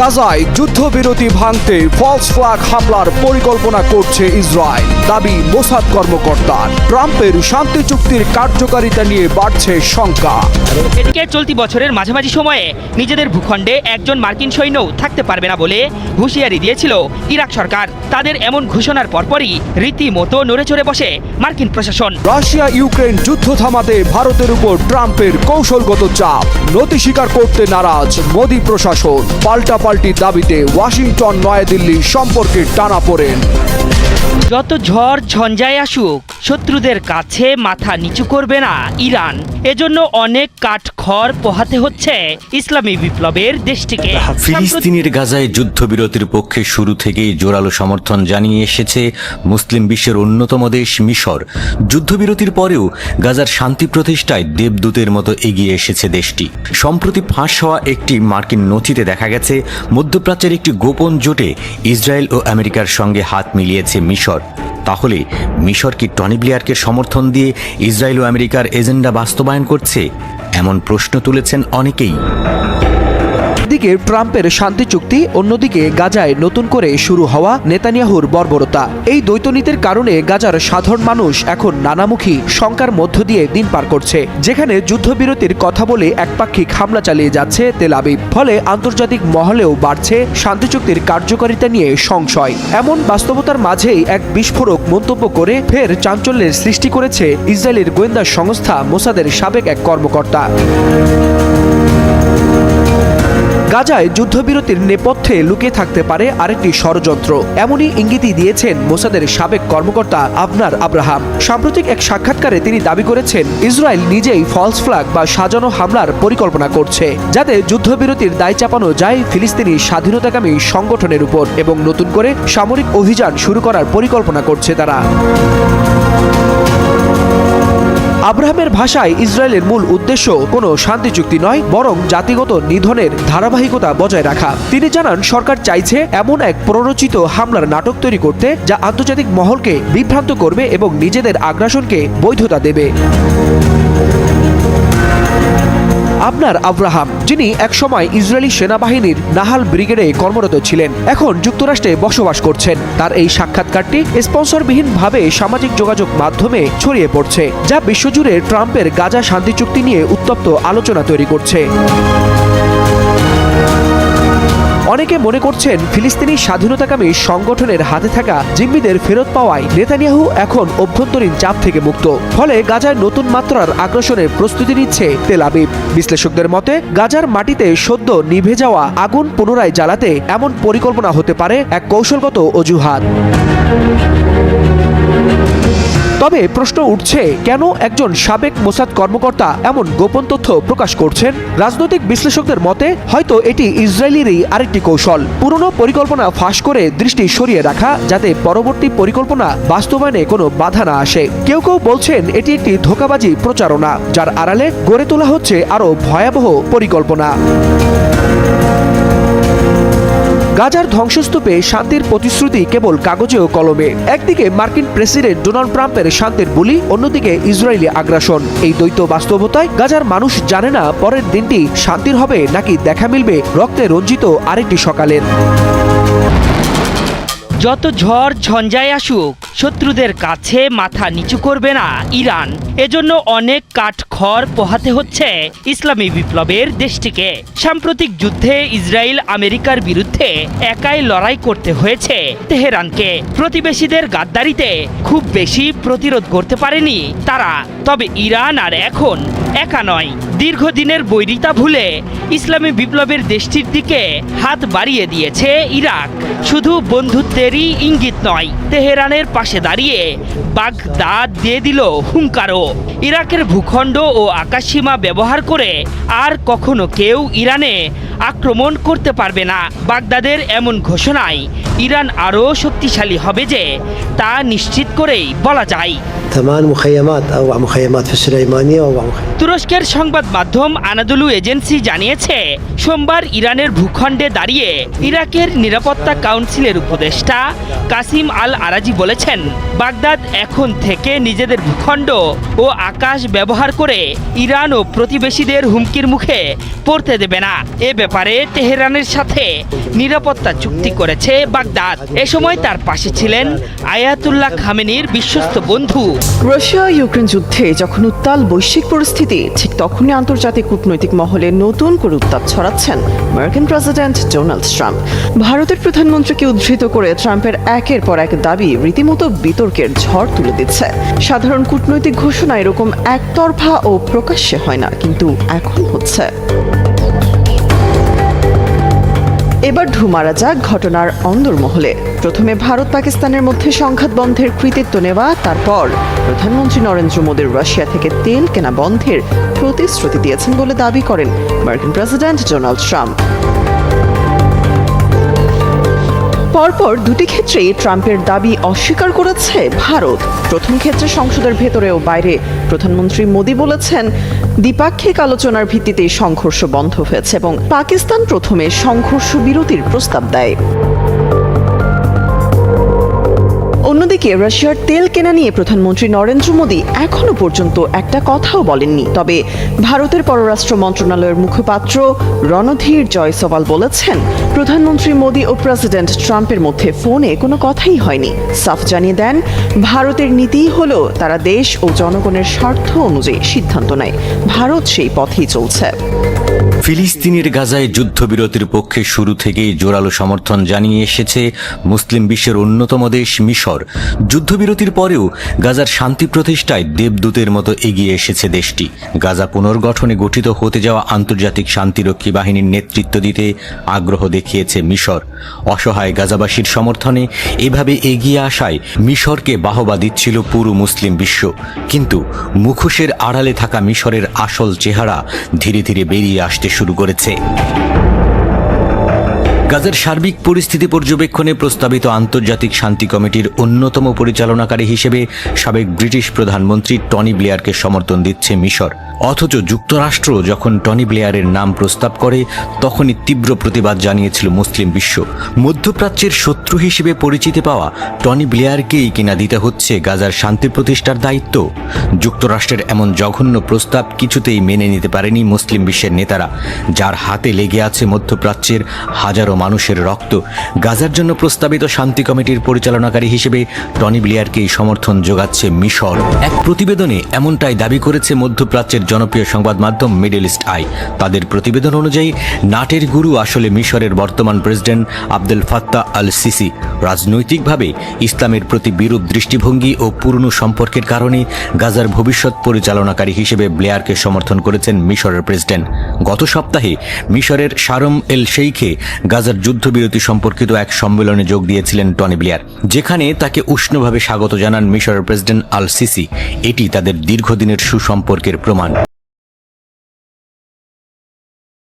গাজায় যুদ্ধবিরতি ভাঙতে ফলস ফ্ল্যাগ হামলার পরিকল্পনা করছে ইসরায়েল। দাবি মোসাদ কর্মকর্তার। ট্রাম্পের শান্তি চুক্তির কার্যকারিতা নিয়ে বাড়ছে শঙ্কা। এদিকে চলতি বছরের মাঝামাঝি সময়ে নিজেদের ভূখণ্ডে একজন মার্কিন সৈন্যও থাকতে পারবে না বলে হুঁশিয়ারি দিয়েছিল ইরাক সরকার। তাদের এমন ঘোষণার পরপরই রীতিমতো নড়ে চড়ে বসে মার্কিন প্রশাসন। রাশিয়া ইউক্রেন যুদ্ধ থামাতে ভারতের উপর ট্রাম্পের কৌশলগত চাপ। নতি স্বীকার করতে নারাজ মোদী প্রশাসন। পাল্টাপাল্টি দাবিতে ওয়াশিংটন নয়াদিল্লি সম্পর্কে টানা পড়েন। যত ঝড় ঝঞ্ঝায় আসুক শত্রুদের কাছে মাথা নিচু করবে না ইরান। এজন্য অনেক কাঠখড় পোহাতে হচ্ছে ইসলামী বিপ্লবের দেশটিকে। ফিলিস্তিনের গাজায় যুদ্ধবিরতির পক্ষে শুরু থেকেই জোরালো সমর্থন জানিয়ে এসেছে মুসলিম বিশ্বের অন্যতম দেশ মিশর। যুদ্ধবিরতির পরেও গাজার শান্তি প্রতিষ্ঠায় দেবদূতের মতো এগিয়ে এসেছে দেশটি। সম্প্রতি ফাঁস হওয়া একটি মার্কিন নথিতে দেখা গেছে, মধ্যপ্রাচ্যের একটি গোপন জোটে ইসরায়েল ও আমেরিকার সঙ্গে হাত মিলিয়েছে মিশর। তাহলে মিশর কি টনি ব্লিয়ারকে সমর্থন দিয়ে ইসরায়েল ও আমেরিকার এজেন্ডা বাস্তবায়ন করছে? এমন প্রশ্ন তুলেছেন অনেকেই। একদিকে ট্রাম্পের শান্তি চুক্তি, অন্যদিকে গাজায় নতুন করে শুরু হওয়া নেতানিয়াহুর বর্বরতা। এই দ্বৈতনীতির কারণে গাজার সাধারণ মানুষ এখন নানামুখী শঙ্কার মধ্য দিয়ে দিন পার করছে। যেখানে যুদ্ধবিরতির কথা বলে একপাক্ষিক হামলা চালিয়ে যাচ্ছে তেল আবিব। ফলে আন্তর্জাতিক মহলেও বাড়ছে শান্তি চুক্তির কার্যকারিতা নিয়ে সংশয়। এমন বাস্তবতার মাঝেই এক বিস্ফোরক মন্তব্য করে ফের চাঞ্চল্যের সৃষ্টি করেছে ইসরায়েলের গোয়েন্দা সংস্থা মোসাদের সাবেক এক কর্মকর্তা। গাজায় যুদ্ধবিরতির নেপথ্যে লুকিয়ে থাকতে পারে আরেকটি ষড়যন্ত্র। এমনই ইঙ্গিতই দিয়েছেন মোসাদের সাবেক কর্মকর্তা আবনার আব্রাহাম। সাম্প্রতিক এক সাক্ষাৎকারে তিনি দাবি করেছেন, ইসরায়েল নিজেই ফলস ফ্ল্যাগ বা সাজানো হামলার পরিকল্পনা করছে, যাতে যুদ্ধবিরতির দায় চাপানো যায় ফিলিস্তিনি স্বাধীনতাকামী সংগঠনের উপর এবং নতুন করে সামরিক অভিযান শুরু করার পরিকল্পনা করছে তারা। আব্রাহামের ভাষায় ইসরায়েলের মূল উদ্দেশ্য কোনো শান্তি চুক্তি নয়, বরং জাতিগত নিধনের ধারাবাহিকতা বজায় রাখা। তিনি জানান, সরকার চাইছে এমন এক প্ররোচিত হামলার নাটক তৈরি করতে, যা আন্তর্জাতিক মহলকে বিভ্রান্ত করবে এবং নিজেদের আগ্রাসনকে বৈধতা দেবে। আপনার আব্রাহাম, যিনি একসময় ইসরায়েলি সেনাবাহিনীর নাহাল ব্রিগেডে কর্মরত ছিলেন, এখন যুক্তরাষ্ট্রে বসবাস করছেন। তার এই সাক্ষাৎকারটি স্পন্সরবিহীনভাবে সামাজিক যোগাযোগ মাধ্যমে ছড়িয়ে পড়ছে, যা বিশ্বজুড়ে ট্রাম্পের গাজা শান্তি চুক্তি নিয়ে উত্তপ্ত আলোচনা তৈরি করছে। অনেকে মনে করছেন ফিলিস্তিনি স্বাধীনতাকামী সংগঠনের হাতে থাকা জিম্মিদের ফেরত পাওয়ায় নেতানিয়াহু এখন অভ্যন্তরীণ চাপ থেকে মুক্ত। ফলে গাজায় নতুন মাত্রার আগ্রাসনের প্রস্তুতি নিচ্ছে তেল আবিব। বিশ্লেষকদের মতে, গাজার মাটিতে সদ্য নিভে যাওয়া আগুন পুনরায় জ্বালাতে এমন পরিকল্পনা হতে পারে এক কৌশলগত অজুহাত। তবে প্রশ্ন উঠছে? কেন একজন সাবেক মোসাদ কর্মকর্তা এমন গোপন তথ্য প্রকাশ করছেন? রাজনৈতিক বিশ্লেষকদের মতে, হয়তো এটি ইসরায়েলেরই আরেকটি কৌশল। পুরনো পরিকল্পনা ফাঁস করে দৃষ্টি সরিয়ে রাখা, যাতে পরবর্তী পরিকল্পনা বাস্তবায়নে কোনো বাধা না আসে। কেউ কেউ বলছেন, এটি একটি ধোকাবাজি প্রচারণা, যার আড়ালে গড়ে তোলা হচ্ছে আরও ভয়াবহ পরিকল্পনা। গাজার ধ্বংসস্তূপে শান্তির প্রতিশ্রুতি কেবল কাগজে ও কলমে। একদিকে মার্কিন প্রেসিডেন্ট ডোনাল্ড ট্রাম্পের শান্তির বুলি, অন্যদিকে ইসরায়েলি আগ্রাসন। এই দ্বৈত বাস্তবতায় গাজার মানুষ জানে না পরের দিনটি শান্তির হবে নাকি দেখা মিলবে রক্তে রঞ্জিত আরেকটি সকালের। যত ঝড় ঝঞ্ঝায় আসুক, শত্রুদের কাছে মাথা নিচু করবে না ইরান। এজন্য অনেক কাঠ কাঠখড় পোহাতে হচ্ছে ইসলামী বিপ্লবের দেশটিকে। সাম্প্রতিক যুদ্ধে ইসরায়েল আমেরিকার বিরুদ্ধে একাই লড়াই করতে হয়েছে তেহরানকে। প্রতিবেশীদের গাদ্দারিতে খুব বেশি প্রতিরোধ করতে পারেনি তারা। তবে ইরান আর এখন একা নয়। দীর্ঘদিনের বৈরিতা ভুলে ইসলামী বিপ্লবের দেশটির দিকে হাত বাড়িয়ে দিয়েছে ইরাক। শুধু বন্ধুত্বেরই ইঙ্গিত নয়, তেহরানের পাশে দাঁড়িয়ে বাগদাদ দিয়ে দিল হুঙ্কারও। ইরাকের ভূখণ্ড ও আকাশসীমা ব্যবহার করে আর কখনো কেউ ইরানে আক্রমণ করতে পারবে না। বাগদাদের এমন ঘোষণায় ইরান আরও শক্তিশালী হবে যে তা নিশ্চিত করেই বলা যায়। তুরস্কের সংবাদ মাধ্যম আনাদুলু এজেন্সি জানিয়েছে, সোমবার ইরানের ভূখণ্ডে দাঁড়িয়ে ইরাকের নিরাপত্তা কাউন্সিলের উপদেষ্টা কাসিম আল আরাজি বলেছেন, বাগদাদ এখন থেকে নিজেদের ভূখণ্ড ও আকাশ ব্যবহার করে ইরান ও প্রতিবেশীদের হুমকির মুখে পড়তে দেবে না। এ ব্যাপারে তেহরানের সাথে নিরাপত্তা চুক্তি করেছে বাগদাদ। এ সময় তার পাশে ছিলেন আয়াতুল্লাহ খামেনির বিশ্বস্ত বন্ধু। রাশিয়া ইউক্রেন যুদ্ধে যখন উত্তাল বৈশ্বিক পরিস্থিতি, ঠিক তখনই আন্তর্জাতিক কূটনৈতিক মহলে নতুন করে উত্তাপ ছড়াচ্ছেন আমেরিকান প্রেসিডেন্ট ডোনাল্ড ট্রাম্প। ভারতের প্রধানমন্ত্রীকে উদ্ধৃত করে ট্রাম্পের একের পর এক দাবি রীতিমতো বিতর্কের ঝড় তুলে দিচ্ছে। সাধারণ কূটনৈতিক ঘোষণা এরকম একতরফা ও প্রকাশ্যে হয় না, কিন্তু এখন হচ্ছে। এবার ঢু মারা যাক ঘটনার অন্দরমহলে। প্রথমে ভারত পাকিস্তানের মধ্যে সংঘাত বন্ধের কৃতিত্ব নেওয়া, তারপর প্রধানমন্ত্রী নরেন্দ্র মোদীর রাশিয়া থেকে তেল কেনা বন্ধের প্রতিশ্রুতি দিয়েছেন বলে দাবি করেন মার্কিন প্রেসিডেন্ট ডোনাল্ড ট্রাম্প। পরপর দুটি ক্ষেত্রেই ট্রাম্পের দাবি অস্বীকার করেছে ভারত। প্রথম ক্ষেত্রে সংসদের ভেতরে ও বাইরে। প্রধানমন্ত্রী মোদী বলেছেন, দ্বিপাক্ষিক আলোচনার ভিত্তিতেই সংঘর্ষ বন্ধ হয়েছে এবং পাকিস্তান প্রথমে সংঘর্ষ বিরতির প্রস্তাব দেয়। অন্যদিকে রাশিয়ার তেল কেনা নিয়ে প্রধানমন্ত্রী নরেন্দ্র মোদী এখনও পর্যন্ত একটা কথাও বলেননি। তবে ভারতের পররাষ্ট্র মন্ত্রণালয়ের মুখপাত্র রণধীর জয়সওয়াল বলেছেন, প্রধানমন্ত্রী মোদী ও প্রেসিডেন্ট ট্রাম্পের মধ্যে ফোনে কোনো কথাই হয়নি। সাফ জানিয়ে দেন, ভারতের নীতিই হলো তারা দেশ ও জনগণের স্বার্থ অনুযায়ী সিদ্ধান্ত নেয়। ভারত সেই পথেই চলছে। ফিলিস্তিনের গাজায় যুদ্ধবিরতির পক্ষে শুরু থেকেই জোরালো সমর্থন জানিয়ে এসেছে মুসলিম বিশ্বের অন্যতম দেশ মিশর। যুদ্ধবিরতির পরেও গাজার শান্তি প্রতিষ্ঠায় দেবদূতের মতো এগিয়ে এসেছে দেশটি। গাজা পুনর্গঠনে গঠিত হতে যাওয়া আন্তর্জাতিক শান্তিরক্ষী বাহিনীর নেতৃত্ব দিতে আগ্রহ দেখিয়েছে মিশর। অসহায় গাজাবাসীর সমর্থনে এভাবে এগিয়ে আসায় মিশরকে বাহবা দিচ্ছিল পুরো মুসলিম বিশ্ব। কিন্তু মুখোশের আড়ালে থাকা মিশরের আসল চেহারা ধীরে ধীরে বেরিয়ে আসতে শুরু করেছে। গাজার সার্বিক পরিস্থিতি পর্যবেক্ষণে প্রস্তাবিত আন্তর্জাতিক শান্তি কমিটির অন্যতম পরিচালনাকারী হিসেবে সাবেক ব্রিটিশ প্রধানমন্ত্রী টনি ব্লেয়ারকে সমর্থন দিচ্ছে মিশর। অথচ যুক্তরাষ্ট্র যখন টনি ব্লেয়ারের নাম প্রস্তাব করে, তখনই তীব্র প্রতিবাদ জানিয়েছিল মুসলিম বিশ্ব। মধ্যপ্রাচ্যের শত্রু হিসেবে পরিচিতি পাওয়া টনি ব্লেয়ারকেই কিনা দিতে হচ্ছে গাজার শান্তি প্রতিষ্ঠার দায়িত্ব। যুক্তরাষ্ট্রের এমন জঘন্য প্রস্তাব কিছুতেই মেনে নিতে পারেনি মুসলিম বিশ্বের নেতারা, যার হাতে লেগে আছে মধ্যপ্রাচ্যের হাজারো মানুষের রক্ত। গাজার জন্য প্রস্তাবিত শান্তি কমিটির পরিচালনাকারী হিসেবে টনি ব্লেয়ারকেই সমর্থন যোগাচ্ছে মিশর। এক প্রতিবেদনে এমনটাই দাবি করেছে মধ্যপ্রাচ্যের জনপ্রিয় সংবাদ মাধ্যম মিডল ইস্ট আই। তাদের প্রতিবেদন অনুযায়ী, নাটের গুরু আসলে মিশরের বর্তমান president Abdul Fattah al Sisi রাজনৈতিকভাবে ইসলামের প্রতি বিরূপ দৃষ্টিভঙ্গি ও পুরনো সম্পর্কের কারণে গাজার ভবিষ্যৎ পরিচালনাকারী হিসেবে ব্লেয়ারকে সমর্থন করেছেন মিশরের প্রেসিডেন্ট। গত সপ্তাহে মিশরের শারম এল শেইখে গাজার যুদ্ধবিরতি সম্পর্কিত এক সম্মেলনে যোগ দিয়েছিলেন টনি ব্লেয়ার, যেখানে তাকে উষ্ণভাবে স্বাগত জানান মিশরের প্রেসিডেন্ট আল সিসি এটি তাদের দীর্ঘদিনের সুসম্পর্কের প্রমাণ।